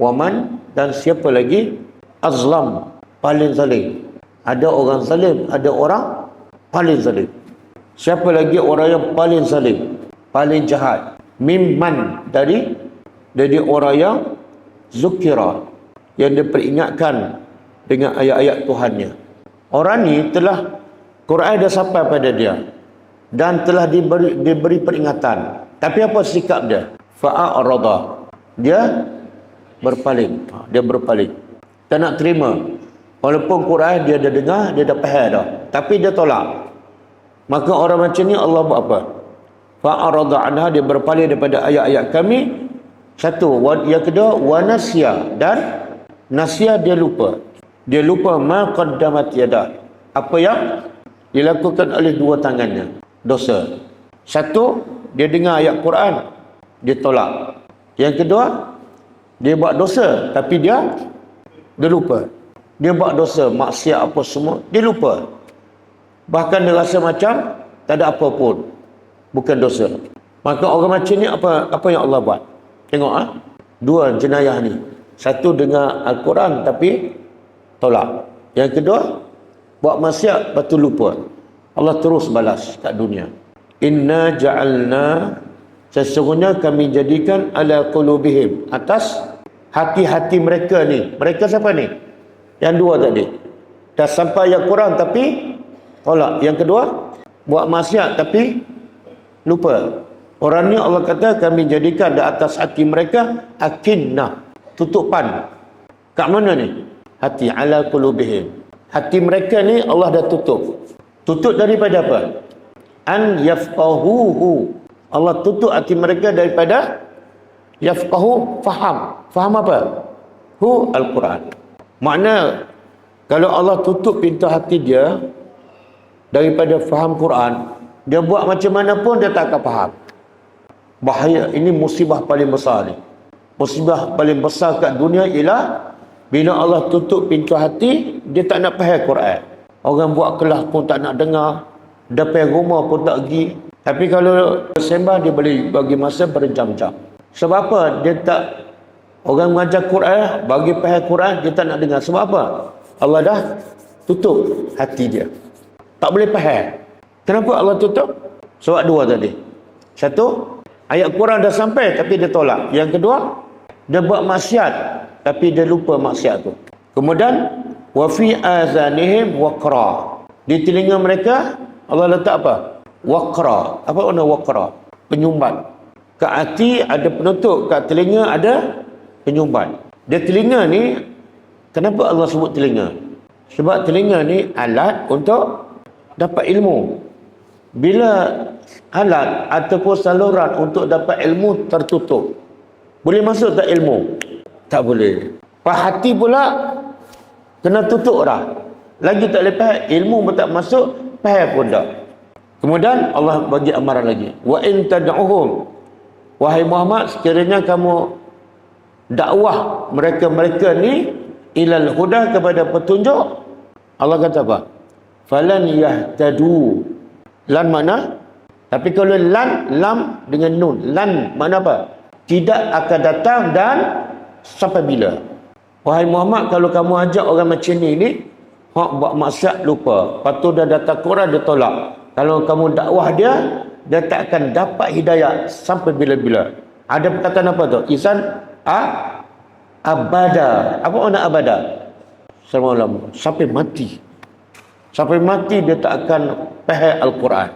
Waman dan siapa lagi? Azlam. Paling zalim. Ada orang zalim, ada orang paling zalim. Siapa lagi orang yang paling zalim? Paling jahat. Mimman dari dari orang yang zukira yang diperingatkan dengan ayat-ayat Tuhannya. Orang ni telah Quran dah sampai pada dia dan telah diberi diberi peringatan. Tapi apa sikap dia? Fa'arada. Dia berpaling. Dia berpaling. Tak nak terima. Walaupun Quran dia dah dengar, dia dah faham dah. Tapi dia tolak. Maka orang macam ni Allah buat apa? Fa'arada anha dia berpaling daripada ayat-ayat kami. Satu, wa- yang kedua wanasya dan nasya dia lupa. Dia lupa ma qaddamat yadah. Apa yang dilakukan oleh dua tangannya. Dosa. Satu, dia dengar ayat Quran, dia tolak. Yang kedua, dia buat dosa tapi dia dia lupa. Dia buat dosa, maksiat apa semua, dia lupa. Bahkan dia rasa macam tak ada apa pun. Bukan dosa. Maka orang macam ni apa apa yang Allah buat? Tengok ah. Dua jenayah ni. Satu dengar Al-Quran tapi tolak. Yang kedua buat maksiat betul lupa. Allah terus balas kat dunia. Inna ja'alna sesungguhnya kami jadikan ala qulubihim atas hati-hati mereka ni. Mereka siapa ni? Yang dua tadi. Dah sampai ayat Quran tapi tolak. Yang kedua buat maksiat tapi lupa. Orang ni Allah kata kami jadikan di atas hati mereka akinnah, tutupan. Kat mana ni? Hati ala qulubihim. Hati mereka ni Allah dah tutup. Tutup daripada apa? An yafqahuhu. Allah tutup hati mereka daripada yafqahu faham. Faham apa? Hu al-Quran. Makna kalau Allah tutup pintu hati dia daripada faham Quran, dia buat macam mana pun dia tak akan faham. Bahaya ini musibah paling besar ni. Musibah paling besar kat dunia ialah bila Allah tutup pintu hati, dia tak nak faham Quran. Orang buat kelas pun tak nak dengar. Depan rumah pun tak pergi. Tapi kalau sembah dia boleh bagi masa berjam-jam. Sebab apa? Dia tak orang mengajar Quran, bagi faham Quran, dia tak nak dengar. Sebab apa? Allah dah tutup hati dia. Tak boleh faham. Kenapa Allah tutup? Sebab dua tadi. Satu, ayat Quran dah sampai tapi dia tolak. Yang kedua, dia buat maksiat tapi dia lupa maksiat tu. Kemudian wa fi azanihim waqra. Di telinga mereka Allah letak apa? Waqra. Apa makna waqra? Penyumbat. Kat hati ada penutup, kat telinga ada penyumbat. Dia telinga ni kenapa Allah sebut telinga? Sebab telinga ni alat untuk dapat ilmu. Bila alat ataupun saluran untuk dapat ilmu tertutup. Boleh masuk tak ilmu? Tak boleh. Pak hati pula kena tutup dah. Lagi tak faham. Ilmu pun tak masuk, faham pun tak. Kemudian Allah bagi amaran lagi. Wa in tad'uhum. Wahai Muhammad, sekiranya kamu dakwah mereka-mereka ni ilal huda kepada petunjuk, Allah kata apa? Falan yahtadu. Lan mana? Tapi kalau lan, lam dengan nun. Lan mana apa? Tidak akan datang dan sampai bila? Wahai Muhammad, kalau kamu ajak orang macam ni ni, hak buat maksiat lupa. Tu dah datang Quran dia tolak. Kalau kamu dakwah dia, dia tak akan dapat hidayah sampai bila-bila. Ada perkataan apa tu? Izan a abada. Apa makna abada? Selama lama. Sampai mati. Sampai mati dia tak akan faham Al-Quran.